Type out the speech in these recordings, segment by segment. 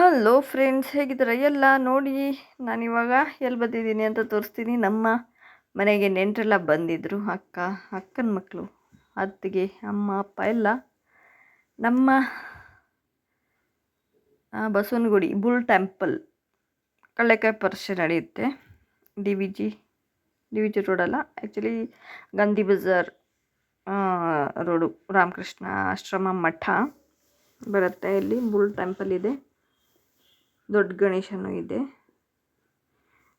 Hello friends, ಹೇಗಿದ್ದೀರ? ಎಲ್ಲ ನೋಡಿ ನಾನಿವಾಗ ಎಲ್ಲಿ ಬಂದಿದ್ದೀನಿ ಅಂತ ತೋರಿಸ್ತೀನಿ. ನಮ್ಮ ಮನೆಗೆ ನೆಂಟರೆಲ್ಲ ಬಂದಿದ್ದರು ಅಕ್ಕ, ಅಕ್ಕನ ಮಕ್ಕಳು ಅತ್ತಿಗೆ, ಅಮ್ಮ, ಅಪ್ಪ, ಎಲ್ಲ. ನಮ್ಮ ಬಸವನಗುಡಿ, ಬುಲ್ ಟೆಂಪಲ್, ಕಳ್ಳೆಕಾಯಿ ಪರಿಷೆ ನಡೆಯುತ್ತೆ. D V G, D V G ರೋಡಲ್ಲ actually Gandhi Bazaar road, Ramakrishna ಆಶ್ರಮ ಮಠ ಬರುತ್ತೆ ಇಲ್ಲಿ, ಬುಲ್ ಟೆಂಪಲ್ ಇದೆ. ದೊಡ್ಡ ಗಣೇಶನೂ ಇದೆ.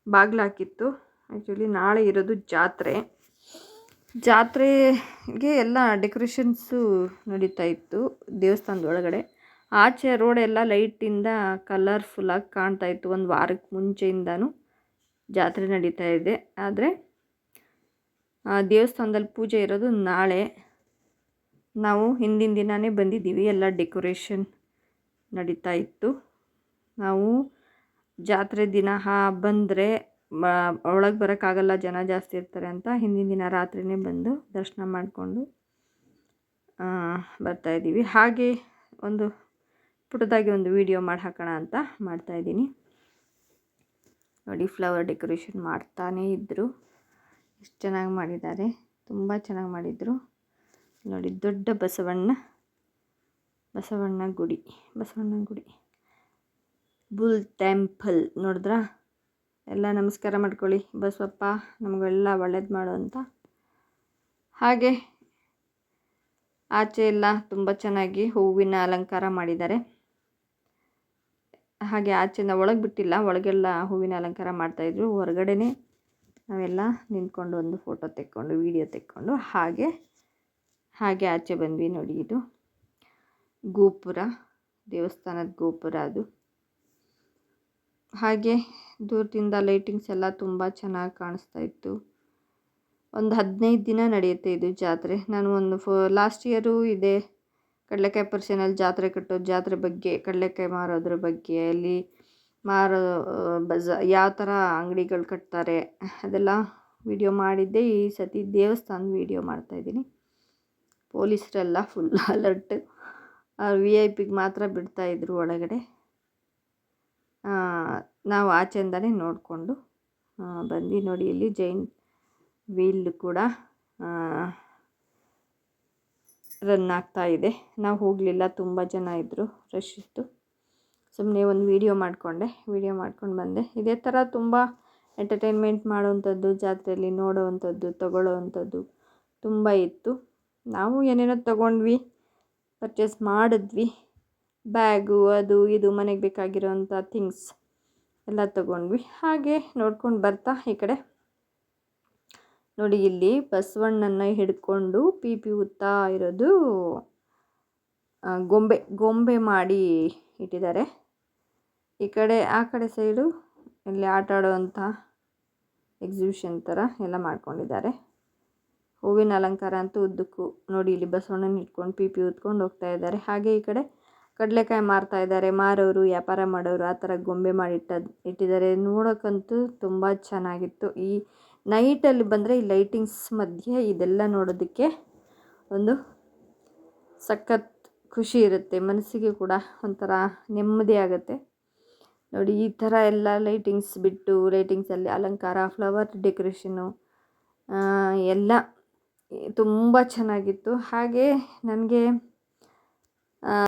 ಬಾಗಿಲಾಕಿತ್ತು ಆ್ಯಕ್ಚುಲಿ ನಾಳೆ ಇರೋದು ಜಾತ್ರೆ. ಜಾತ್ರೆಗೆ ಎಲ್ಲ ಡೆಕೋರೇಷನ್ಸು ನಡೀತಾ ಇತ್ತು ದೇವಸ್ಥಾನದ ಒಳಗಡೆ. ಆಚೆ ರೋಡ್ ಎಲ್ಲ ಲೈಟಿಂದ ಕಲರ್ಫುಲ್ಲಾಗಿ ಕಾಣ್ತಾ ಇತ್ತು. ಒಂದು ವಾರಕ್ಕೆ ಮುಂಚೆಯಿಂದನೂ ಜಾತ್ರೆ ನಡೀತಾ ಇದೆ. ಆದರೆ ದೇವಸ್ಥಾನದಲ್ಲಿ ಪೂಜೆ ಇರೋದು ನಾಳೆ. ನಾವು ಹಿಂದಿನ ದಿನವೇ ಬಂದಿದ್ದೀವಿ. ಎಲ್ಲ ಡೆಕೋರೇಷನ್ ನಡೀತಾ ಇತ್ತು. ನಾವು ಜಾತ್ರೆ ದಿನ ಬಂದರೆ ಒಳಗೆ ಬರೋಕ್ಕಾಗಲ್ಲ, ಜನ ಜಾಸ್ತಿ ಇರ್ತಾರೆ ಅಂತ ಹಿಂದಿನ ದಿನ ರಾತ್ರಿಯೇ ಬಂದು ದರ್ಶನ ಮಾಡಿಕೊಂಡು ಬರ್ತಾಯಿದ್ದೀವಿ ಹಾಗೆ ಒಂದು ಪುಟ್ಟದಾಗಿ ಒಂದು ವಿಡಿಯೋ ಮಾಡಿ ಹಾಕೋಣ ಅಂತ ಮಾಡ್ತಾಯಿದ್ದೀನಿ ನೋಡಿ, ಫ್ಲವರ್ ಡೆಕೋರೇಷನ್ ಮಾಡ್ತಾನೇ ಇದ್ದರು ಎಷ್ಟು ಚೆನ್ನಾಗಿ ಮಾಡಿದ್ದಾರೆ. ತುಂಬ ಚೆನ್ನಾಗಿ ಮಾಡಿದರು. ನೋಡಿ, ದೊಡ್ಡ ಬಸವಣ್ಣ ಬಸವಣ್ಣ ಗುಡಿ ಬಸವಣ್ಣ ಗುಡಿ. ಬುಲ್ ಟೆಂಪಲ್ ನೋಡಿದ್ರಾ? ಎಲ್ಲ ನಮಸ್ಕಾರ ಮಾಡ್ಕೊಳ್ಳಿ. ಬಸವಪ್ಪ, ನಮಗೆಲ್ಲ ಒಳ್ಳೇದು ಮಾಡು ಅಂತ. ಹಾಗೆ ಆಚೆ ಎಲ್ಲ ತುಂಬ ಚೆನ್ನಾಗಿ ಹೂವಿನ ಅಲಂಕಾರ ಮಾಡಿದ್ದಾರೆ. ಹಾಗೆ ಆಚೆನ ಒಳಗೆ ಬಿಟ್ಟಿಲ್ಲ, ಒಳಗೆಲ್ಲ ಹೂವಿನ ಅಲಂಕಾರ ಮಾಡ್ತಾಯಿದ್ರು ಹೊರಗಡೆನೇ ನಾವೆಲ್ಲ ನಿಂತ್ಕೊಂಡು ಒಂದು ಫೋಟೋ ತೆಕ್ಕೊಂಡು, ವಿಡಿಯೋ ತೆಕ್ಕೊಂಡು ಹಾಗೆ ಹಾಗೆ ಆಚೆ ಬಂದ್ವಿ ನೋಡಿ ಇದು. ಗೋಪುರ, ದೇವಸ್ಥಾನದ ಗೋಪುರ ಅದು. ಹಾಗೆ ದೂರದಿಂದ ಲೈಟಿಂಗ್ಸ್ ಎಲ್ಲ ತುಂಬ ಚೆನ್ನಾಗಿ ಕಾಣಿಸ್ತಾ ಇತ್ತು. ಒಂದು ಹದಿನೈದು ದಿನ ನಡೆಯುತ್ತೆ ಇದು ಜಾತ್ರೆ. ನಾನು ಒಂದು ಫೋ ಲಾಸ್ಟ್ ಇಯರು ಇದೆ ಕಡಲೆಕಾಯಿ ಪರ್ಸನಲ್ಲಿ ಜಾತ್ರೆ ಕಟ್ಟೋ ಜಾತ್ರೆ ಬಗ್ಗೆ, ಕಡಲೆಕಾಯಿ ಮಾರೋದ್ರ ಬಗ್ಗೆ, ಅಲ್ಲಿ ಮಾರೋ, ಬಜ, ಯಾವ ಥರ ಅಂಗಡಿಗಳು ಕಟ್ತಾರೆ ಅದೆಲ್ಲ ವಿಡಿಯೋ ಮಾಡಿದ್ದೆ. ಈ ಸತಿ ದೇವಸ್ಥಾನದ ವಿಡಿಯೋ ಮಾಡ್ತಾಯಿದ್ದೀನಿ ಪೊಲೀಸರೆಲ್ಲ ಫುಲ್ ಅಲರ್ಟ್ ವಿ ಐ ಪಿಗೆ ಮಾತ್ರ ಬಿಡ್ತಾಯಿದ್ರು ಒಳಗಡೆ. ನಾವು ಆಚೆಯಿಂದಲೇ ನೋಡಿಕೊಂಡು ಬಂದು ನೋಡಿ ಇಲ್ಲಿ ಜೈನ್ ವೀಲ್ ಕೂಡ ರನ್ ಆಗ್ತಾ ಇದೆ. ನಾವು ಹೋಗಲಿಲ್ಲ, ತುಂಬ ಜನ ಇದ್ದರು ರಶ್ ಇತ್ತು. ಸುಮ್ಮನೆ ಒಂದು ವೀಡಿಯೋ ಮಾಡಿಕೊಂಡೆ, ವೀಡಿಯೋ ಮಾಡ್ಕೊಂಡು ಬಂದೆ. ಇದೇ ಥರ ತುಂಬ ಎಂಟರ್ಟೈನ್ಮೆಂಟ್ ಮಾಡೋವಂಥದ್ದು, ಜಾತ್ರೆಯಲ್ಲಿ ನೋಡೋವಂಥದ್ದು, ತಗೊಳ್ಳೋವಂಥದ್ದು ತುಂಬ ಇತ್ತು. ನಾವು ಏನೇನೋ ತಗೊಂಡ್ವಿ ಪರ್ಚೇಸ್ ಮಾಡಿದ್ವಿ. ಬ್ಯಾಗು, ಅದು, ಇದು, ಮನೆಗೆ ಬೇಕಾಗಿರೋಂಥ ಥಿಂಗ್ಸ್ ಎಲ್ಲ ತಗೊಂಡ್ವಿ. ಹಾಗೆ ನೋಡ್ಕೊಂಡು ಬರ್ತಾ ಈ ಕಡೆ. ನೋಡಿ, ಇಲ್ಲಿ ಬಸವಣ್ಣನ ಹಿಡ್ಕೊಂಡು ಪಿ ಪಿ ಉತ್ತಾ ಇರೋದು ಗೊಂಬೆ ಗೊಂಬೆ ಮಾಡಿ ಇಟ್ಟಿದ್ದಾರೆ. ಈ ಕಡೆ, ಆ ಕಡೆ ಸೈಡು ಇಲ್ಲಿ ಆಟ ಆಡುವಂಥ ಎಕ್ಸಿಬಿಷನ್ ಥರ ಎಲ್ಲ ಮಾಡ್ಕೊಂಡಿದ್ದಾರೆ. ಹೂವಿನ ಅಲಂಕಾರ ಅಂತೂ ಉದ್ದಕ್ಕೂ ನೋಡಿ, ಇಲ್ಲಿ ಬಸವಣ್ಣನ ಇಟ್ಕೊಂಡು ಪಿ ಪಿ ಉತ್ಕೊಂಡು ಹೋಗ್ತಾ ಇದ್ದಾರೆ. ಹಾಗೆ ಈ ಕಡೆ ಕಡಲೆಕಾಯಿ ಮಾರ್ತಾ ಇದ್ದಾರೆ. ಮಾರೋರು, ವ್ಯಾಪಾರ ಮಾಡೋರು ಆ ಥರ ಗೊಂಬೆ ಮಾಡಿ ಇಟ್ಟ, ಇಟ್ಟಿದ್ದಾರೆ. ನೋಡೋಕ್ಕಂತೂ ತುಂಬ ಚೆನ್ನಾಗಿತ್ತು. ಈ ನೈಟಲ್ಲಿ ಬಂದರೆ ಈ ಲೈಟಿಂಗ್ಸ್ ಮಧ್ಯೆ ಇದೆಲ್ಲ ನೋಡೋದಕ್ಕೆ ಒಂದು ಸಖತ್ ಖುಷಿ ಇರುತ್ತೆ. ಮನಸ್ಸಿಗೆ ಕೂಡ ಒಂಥರ ನೆಮ್ಮದಿ ಆಗುತ್ತೆ. ನೋಡಿ, ಈ ಥರ ಎಲ್ಲ ಲೈಟಿಂಗ್ಸ್ ಬಿಟ್ಟು ಲೈಟಿಂಗ್ಸಲ್ಲಿ ಅಲಂಕಾರ ಫ್ಲವರ್ ಡೆಕೋರೇಷನು ಎಲ್ಲ ತುಂಬ ಚೆನ್ನಾಗಿತ್ತು. ಹಾಗೆ ನನಗೆ